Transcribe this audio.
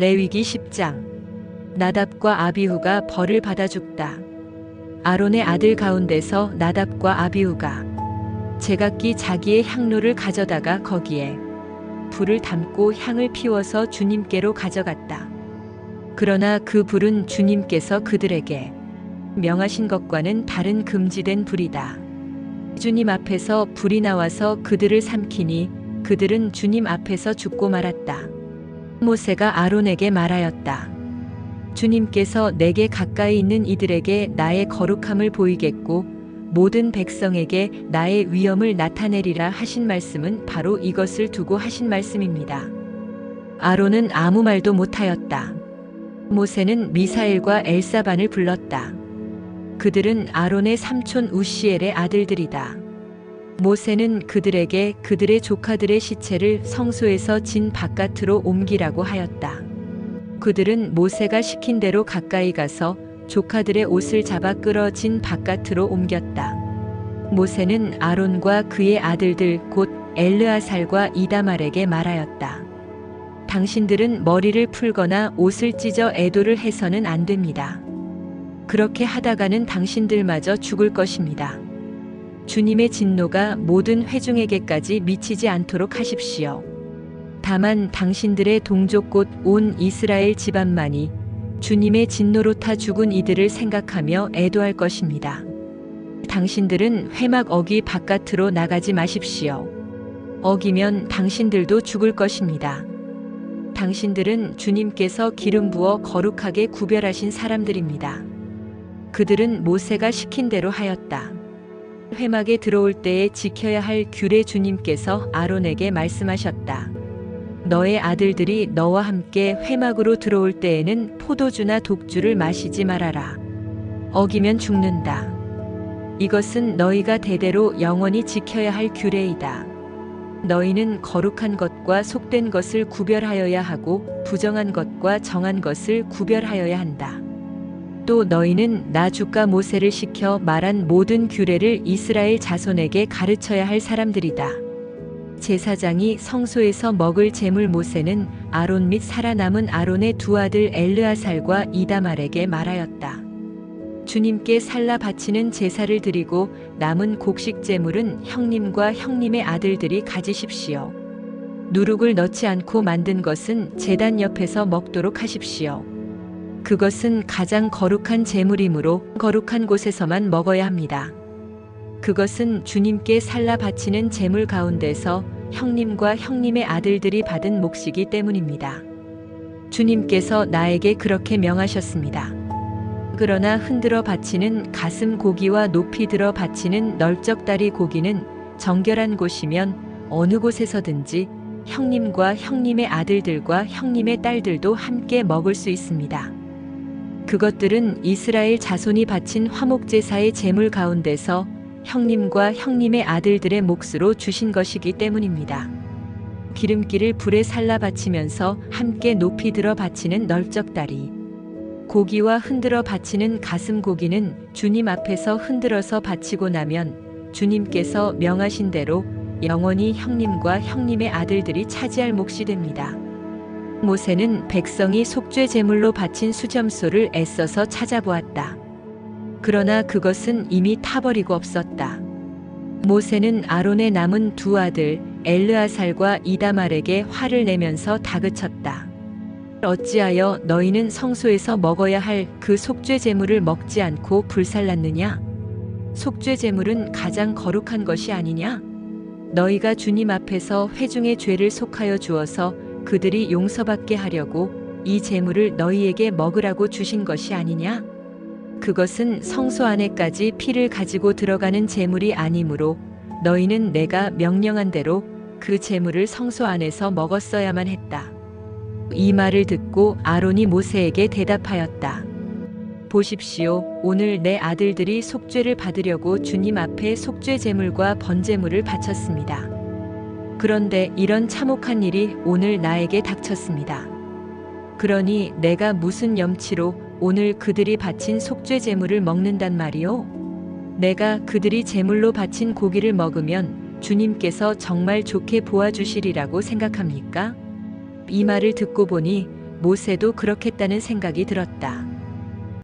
레위기 10장 나답과 아비후가 벌을 받아 죽다. 아론의 아들 가운데서 나답과 아비후가 제각기 자기의 향로를 가져다가 거기에 불을 담고 향을 피워서 주님께로 가져갔다. 그러나 그 불은 주님께서 그들에게 명하신 것과는 다른 금지된 불이다. 주님 앞에서 불이 나와서 그들을 삼키니 그들은 주님 앞에서 죽고 말았다. 모세가 아론에게 말하였다. 주님께서 내게 가까이 있는 이들에게 나의 거룩함을 보이겠고 모든 백성에게 나의 위엄을 나타내리라 하신 말씀은 바로 이것을 두고 하신 말씀입니다. 아론은 아무 말도 못하였다. 모세는 미사엘과 엘사반을 불렀다. 그들은 아론의 삼촌 우시엘의 아들들이다. 모세는 그들에게 그들의 조카들의 시체를 성소에서 진 바깥으로 옮기라고 하였다. 그들은 모세가 시킨 대로 가까이 가서 조카들의 옷을 잡아 끌어 진 바깥으로 옮겼다. 모세는 아론과 그의 아들들 곧 엘르아살과 이다말에게 말하였다. 당신들은 머리를 풀거나 옷을 찢어 애도를 해서는 안 됩니다. 그렇게 하다가는 당신들마저 죽을 것입니다. 주님의 진노가 모든 회중에게까지 미치지 않도록 하십시오. 다만 당신들의 동족 곧 온 이스라엘 집안만이 주님의 진노로 타 죽은 이들을 생각하며 애도할 것입니다. 당신들은 회막 어기 바깥으로 나가지 마십시오. 어기면 당신들도 죽을 것입니다. 당신들은 주님께서 기름 부어 거룩하게 구별하신 사람들입니다. 그들은 모세가 시킨 대로 하였다. 회막에 들어올 때에 지켜야 할 규례 주님께서 아론에게 말씀하셨다. 너의 아들들이 너와 함께 회막으로 들어올 때에는 포도주나 독주를 마시지 말아라. 어기면 죽는다. 이것은 너희가 대대로 영원히 지켜야 할 규례이다. 너희는 거룩한 것과 속된 것을 구별하여야 하고 부정한 것과 정한 것을 구별하여야 한다. 또 너희는 나 주가 모세를 시켜 말한 모든 규례를 이스라엘 자손에게 가르쳐야 할 사람들이다. 제사장이 성소에서 먹을 제물 모세는 아론 및 살아남은 아론의 두 아들 엘르아살과 이다말에게 말하였다. 주님께 살라 바치는 제사를 드리고 남은 곡식 제물은 형님과 형님의 아들들이 가지십시오. 누룩을 넣지 않고 만든 것은 제단 옆에서 먹도록 하십시오. 그것은 가장 거룩한 제물이므로 거룩한 곳에서만 먹어야 합니다. 그것은 주님께 살라 바치는 제물 가운데서 형님과 형님의 아들들이 받은 몫이기 때문입니다. 주님께서 나에게 그렇게 명하셨습니다. 그러나 흔들어 바치는 가슴 고기와 높이 들어 바치는 널쩍다리 고기는 정결한 곳이면 어느 곳에서든지 형님과 형님의 아들들과 형님의 딸들도 함께 먹을 수 있습니다. 그것들은 이스라엘 자손이 바친 화목제사의 제물 가운데서 형님과 형님의 아들들의 몫으로 주신 것이기 때문입니다. 기름기를 불에 살라 바치면서 함께 높이 들어 바치는 널쩍다리. 고기와 흔들어 바치는 가슴 고기는 주님 앞에서 흔들어서 바치고 나면 주님께서 명하신 대로 영원히 형님과 형님의 아들들이 차지할 몫이 됩니다. 모세는 백성이 속죄 제물로 바친 수점소를 애써서 찾아보았다. 그러나 그것은 이미 타버리고 없었다. 모세는 아론의 남은 두 아들 엘르아살과 이다말에게 화를 내면서 다그쳤다. 어찌하여 너희는 성소에서 먹어야 할 그 속죄 제물을 먹지 않고 불살랐느냐? 속죄 제물은 가장 거룩한 것이 아니냐? 너희가 주님 앞에서 회중의 죄를 속하여 주어서 그들이 용서받게 하려고 이 제물을 너희에게 먹으라고 주신 것이 아니냐? 그것은 성소 안에까지 피를 가지고 들어가는 제물이 아니므로 너희는 내가 명령한 대로 그 제물을 성소 안에서 먹었어야만 했다. 이 말을 듣고 아론이 모세에게 대답하였다. 보십시오. 오늘 내 아들들이 속죄를 받으려고 주님 앞에 속죄 제물과 번제물을 바쳤습니다. 그런데 이런 참혹한 일이 오늘 나에게 닥쳤습니다. 그러니 내가 무슨 염치로 오늘 그들이 바친 속죄 제물을 먹는단 말이오? 내가 그들이 제물로 바친 고기를 먹으면 주님께서 정말 좋게 보아주시리라고 생각합니까? 이 말을 듣고 보니 모세도 그렇겠다는 생각이 들었다.